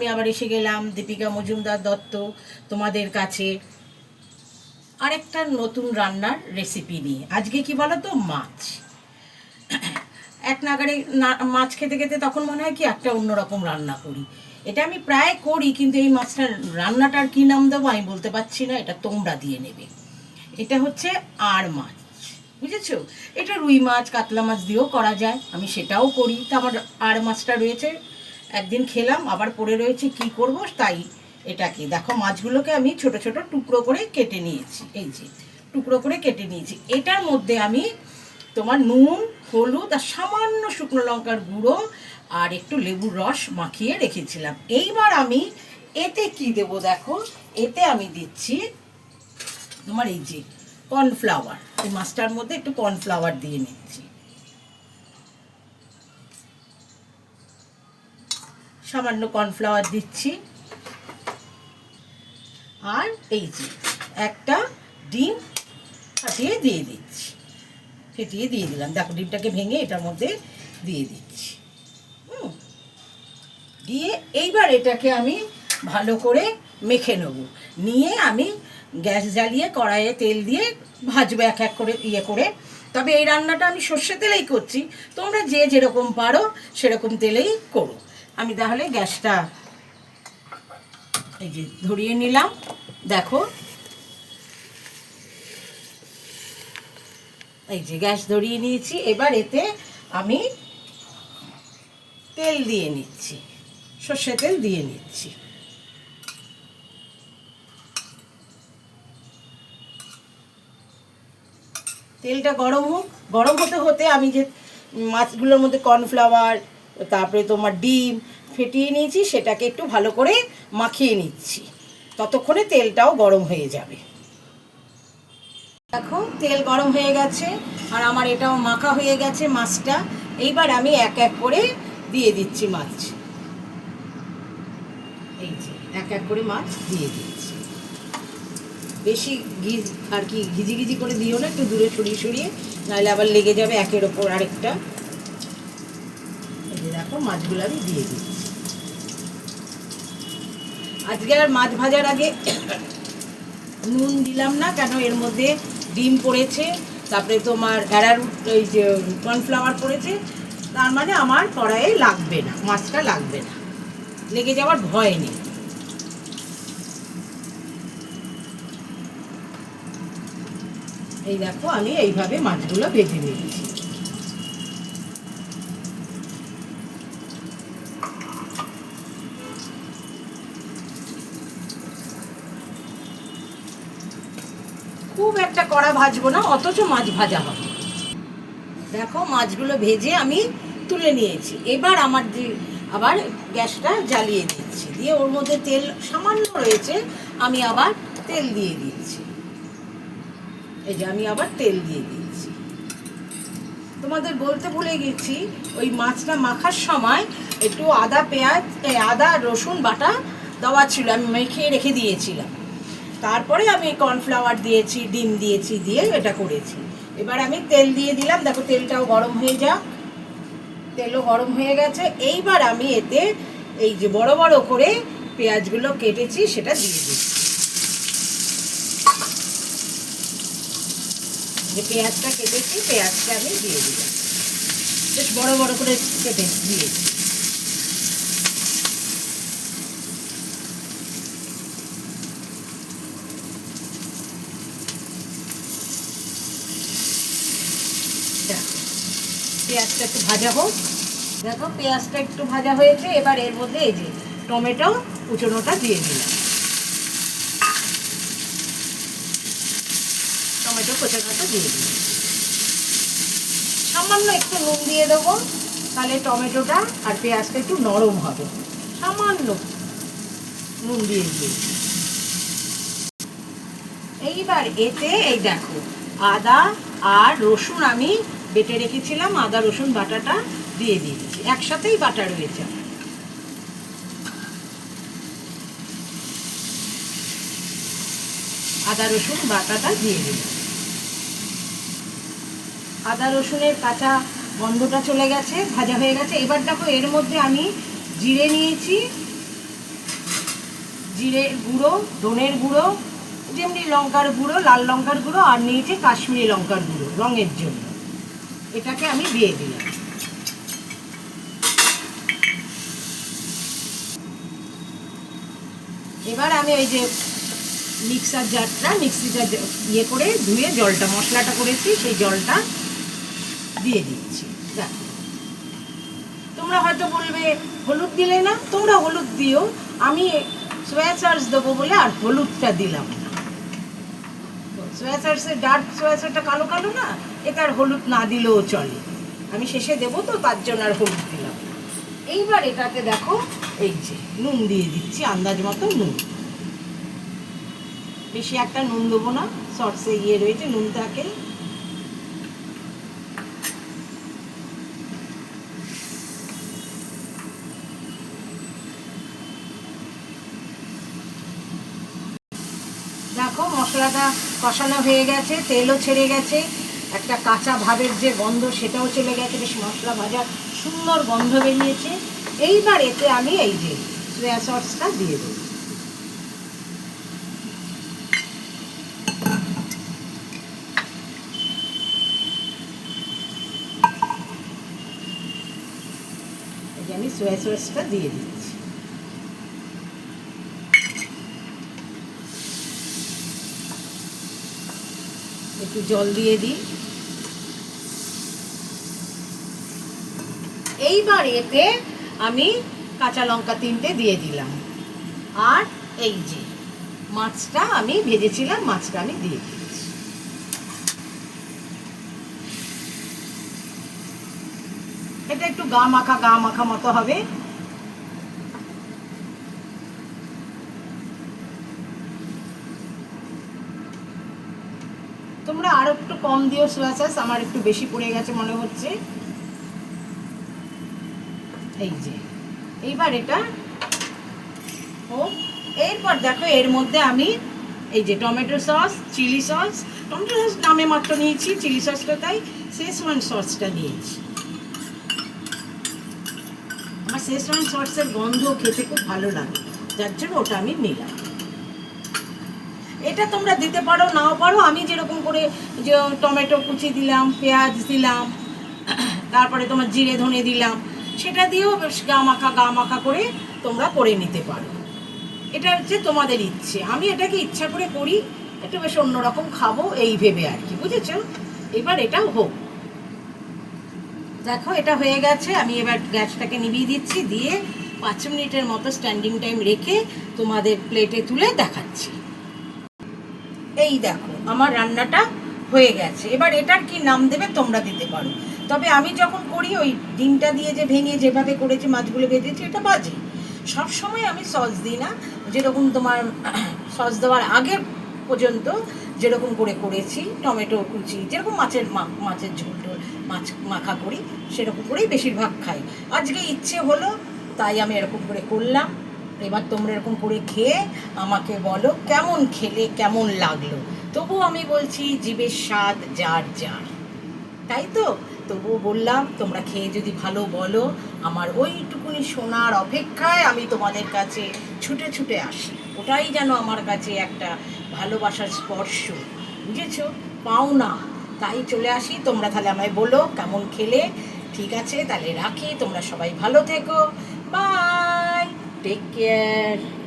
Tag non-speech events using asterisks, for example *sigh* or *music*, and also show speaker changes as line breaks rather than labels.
আমি আবার এসে গেলাম, দীপিকা মজুমদার দত্ত তোমাদের কাছে আরেকটা নতুন রান্নার রেসিপি নিয়ে। আজকে কি বলো তো মাছ। এক নাগারে মাছ খেতে খেতে তখন মনে হয় কি একটা অন্যরকম রান্না করি। এটা আমি প্রায় করি, কিন্তু এই মাছটার রান্নাটার কী নাম দেবো আমি বলতে পারছি না, এটা তোমরা দিয়ে নেবে। এটা হচ্ছে আর মাছ, বুঝেছ? এটা রুই মাছ, কাতলা মাছ দিয়েও করা যায়, আমি সেটাও করি। তা আমার আর মাছটা রয়েছে একদিন খেলাম, আবার পড়ে রয়েছে কি করব তাই এটাকে। দেখো মাছগুলোকে আমি ছোট ছোট টুকরো করে কেটে নিয়েছি, এই যে টুকরো করে কেটে নিয়েছি। এটার মধ্যে আমি তোমার নুন, হলুদ আর সামান্য শুকনো লঙ্কার গুঁড়ো আর একটু লেবুর রস মাখিয়ে রেখেছিলাম। এইবার আমি এতে কি দেবো দেখো? এতে আমি দিচ্ছি তোমার এই যে কর্নফ্লাওয়ার। এই মাছটার মধ্যে একটু কর্নফ্লাওয়ার দিয়ে নিচ্ছি। সামান্য কর্নফ্লাওয়ার দিচ্ছি। আর এই যে একটা ডিম ফাটিয়ে দিয়ে দিচ্ছি। ফেটিয়ে দিয়ে দিলাম। দেখো ডিমটাকে ভেঙে এটার মধ্যে দিয়ে দিচ্ছি। দিয়ে এইবার এটাকে আমি ভালো করে মেখে নেব। নিয়ে আমি গ্যাস জ্বালিয়ে কড়াইয়ে তেল দিয়ে ভাজবো এক এক করে ইয়ে করে। তবে এই রান্নাটা আমি সর্ষে তেলেই করছি। তোমরা যে যেরকম পারো সেরকম তেলেই করো। আমি তাহলে গ্যাসটা এই যে ধরিয়ে নিলাম। দেখো। এই যে গ্যাস ধরিয়ে নিয়েছি। এবার এতে আমি তেল দিয়ে নিচ্ছি। সর্ষে তেল দিয়ে নিচ্ছি। তেলটা গরম হোক। গরম হতে হতে আমি যে মাছগুলোর মধ্যে কর্নফ্লাওয়ার তারপরে তোমার ডিম ফেটিয়ে নিয়েছি, সেটাকে একটু ভালো করে মাখিয়ে নিচ্ছি। ততক্ষণে তেলটাও গরম হয়ে যাবে। দেখো, তেল গরম হয়ে গেছে, আর আমার এটাও মাখা হয়ে গেছে মাছটা। এইবার আমি এক এক করে দিয়ে দিচ্ছি মাছ। এই যে, এক এক করে মাছ দিয়ে দিচ্ছি। বেশি ঘিজ আর কি ঘিজি ঘিজি করে দিও না, একটু দূরে সরিয়ে সরিয়ে, নাহলে আবার লেগে যাবে একের ওপর আরেকটা। এই মাছগুলো আমি দিয়ে দিচ্ছি আজকে আর মাছ ভাজার আগে নুন দিলাম না, কেন এর মধ্যে ডিম পড়েছে, তারপরে তোমার অ্যারারুট ওই যে কর্নফ্লাওয়ার পড়েছে, তার মানে আমার কড়াইয়ে লাগবে না, মাছটা লাগবে না। লেগে যাওয়ার ভয় নেই। এই দেখো, আমি এইভাবে মাছগুলো ভেজে নিয়েছি। খুব একটা কড়া ভাজবো না, অথচ মাছ ভাজা হবে। দেখো, মাছগুলো ভেজে আমি তুলে নিয়েছি। এবার আমার যে আবার গ্যাসটা জ্বালিয়ে দিচ্ছি। দিয়ে ওর মধ্যে তেল সামান্য রয়েছে, আমি আবার তেল দিয়ে দিচ্ছি। এই যে আমি আবার তেল দিয়ে দিচ্ছি। তোমাদের বলতে ভুলে গেছি, ওই মাছটা মাখার সময় একটু আদা, পেঁয়াজ আদা, রসুন বাটা দেওয়া ছিল, আমি মেখে রেখে দিয়েছিলাম। তারপরে আমি কর্নফ্লাওয়ার দিয়েছি, ডিম দিয়েছি, দিয়ে এটা করেছি। এবার আমি তেল দিয়ে দিলাম, দেখো তেলটাও গরম হয়ে যাক। তেলও গরম হয়ে গেছে। এইবার আমি এতে এই যে বড় বড় করে পেঁয়াজগুলো কেটেছি, সেটা দিয়ে দিচ্ছি। যে পেঁয়াজটা কেটেছি, পেঁয়াজটা আমি দিয়ে দিলাম। বেশ বড় বড় করে কেটে দিয়েছি দেখো, পেঁয়াজটা একটু ভাজা হোক। দেখো, পেঁয়াজটা একটু ভাজা হয়েছে, এবার এর মধ্যে এই যে টমেটো কুচনোটা দিয়ে দিলাম। টমেটো কোচানোটা দিয়ে দিলাম। সামান্য একটু নুন দিয়ে দেবো, তাহলে টমেটোটা আর পেঁয়াজটা একটু নরম হবে। সামান্য নুন দিয়ে দিয়েছি এইবার এতে এই দেখো, আদা আর রসুন আমি বেটে রেখেছিলাম, আদা, রসুন, বাটাটা দিয়ে দিয়েছি। একসাথেই বাটা রয়েছে। আদা, রসুন, বাটাটা দিয়ে দিলাম। আদা, রসুনের কাঁচা গন্ধটা চলে গেছে, ভাজা হয়ে গেছে। এবার দেখো, এর মধ্যে আমি জিরে নিয়েছি। জিরের গুঁড়ো, ধনের গুঁড়ো, যেমনি লঙ্কার গুঁড়ো, লাল লঙ্কার গুঁড়ো, আর নিয়েছি কাশ্মীরি লঙ্কার গুঁড়ো, রঙের জন্য। এটাকে আমি দিয়ে দিলাম। এবার আমি ওই যে মিক্সার জারটা, মিক্সিটা ইয়ে করে ধুয়ে জলটা, মশলাটা করেছি, সেই জলটা দিয়ে দিচ্ছি। তোমরা হয়তো বলবে, হলুদ দিলে না? তোমরা হলুদ দিও। আমি সোয়া চার্জ দেবো বলে আর হলুদটা দিলাম না। সোয়া সসের ডার্ক সোয়া কালো কালো না এটা আর হলুদ না দিলেও চলে। আমি শেষে দেবো তো, তার জন্য আর হলুদ দিলাম। এইবার এটাতে দেখো, এই যে, নুন দিয়ে দিচ্ছি, আন্দাজ মতো নুন। বেশি একটা নুন দেবো না সসে ইয়ে রয়েছে নুন থাকে দেখো, মশলাটা কষানো হয়ে গেছে, তেলও ছেড়ে গেছে, একটা কাঁচা ভাবের যে গন্ধ সেটাও চলে গেছে, বেশ মশলা ভাজা সুন্দর গন্ধ বেরিয়েছে। এইবার এতে আমি এই যে সোয়া সসটা দিয়ে দেবো। আমি সোয়া সসটা দিয়ে দিচ্ছি। একটু জল দিয়ে দিই। এইবার এতে আমি কাঁচা লঙ্কা তিনটে দিয়ে দিলাম। আর এই যে মাছটা আমি ভেজেছিলাম, মাছটা আমি দিয়ে দিচ্ছি এটা একটু গা মাখা গা মাখা মতো হবে। তোমরা আরও একটু কম দিও, সোয়া সস, আমার একটু বেশি পড়ে গেছে মনে হচ্ছে। এই যে, এইবার এটা ও, এরপর দেখো এর মধ্যে আমি এই যে tomato sauce, chilli sauce, tomato sauce নামে মাত্র নিয়েছি, চিলি সসটা তাই শেষওয়ান সসটা নিয়েছি। আমার শেষওয়ান সসের গন্ধ খেতে খুব ভালো লাগে, যার জন্য ওটা আমি নিলাম। এটা তোমরা দিতে পারো, নাও পারো। আমি যেরকম করে যে টমেটো কুচি দিলাম, পেঁয়াজ দিলাম, তারপরে তোমার জিরে ধনে দিলাম, সেটা দিয়েও বেশ গা মাখা গা মাখা করে তোমরা করে নিতে পারো। এটা হচ্ছে তোমাদের ইচ্ছে। আমি এটাকে ইচ্ছা করে করি, একটু বেশ অন্যরকম খাব এই ভেবে আর কি, বুঝেছ? এবার এটাও হোক। দেখো, এটা হয়ে গেছে। আমি এবার গ্যাসটাকে নিভিয়ে দিচ্ছি, দিয়ে পাঁচ মিনিটের মতো স্ট্যান্ডিং টাইম রেখে তোমাদের প্লেটে তুলে দেখাচ্ছি। এই দেখো, আমার রান্নাটা হয়ে গেছে। এবার এটার কি নাম দেবে তোমরা দিতে পারো। তবে আমি যখন করি, ওই ডিমটা দিয়ে যে ভেঙে যেভাবে করেছি, মাছগুলো ভেজেছি এটা বাজে। সব সময় আমি সস দিই না। যেরকম তোমার *clears throat* সস দেওয়ার আগে পর্যন্ত যেরকম করে করেছি, টমেটো কুচি, যেরকম মাছের মাছের ঝোল টোল, মাছ মাখা করি, সেরকম করেই বেশিরভাগ খাই। আজকে ইচ্ছে হলো, তাই আমি এরকম করে করলাম। এবার তোমরা এরকম করে খেয়ে আমাকে বলো কেমন খেলে, কেমন লাগল। তবু আমি বলছি জীবের স্বাদ যার যার। তাই তো? তবুও বললাম, তোমরা খেয়ে যদি ভালো বলো, আমার ওইটুকুনি শোনার অপেক্ষায় আমি তোমাদের কাছে ছুটে ছুটে আসি। ওটাই যেন আমার কাছে একটা ভালোবাসার স্পর্শ। বুঝেছ? পাওনা তাই চলে আসি। তোমরা তাহলে আমায় বলো কেমন খেলে। ঠিক আছে? তাহলে রাখি। তোমরা সবাই ভালো থেকো। বাই! Take care.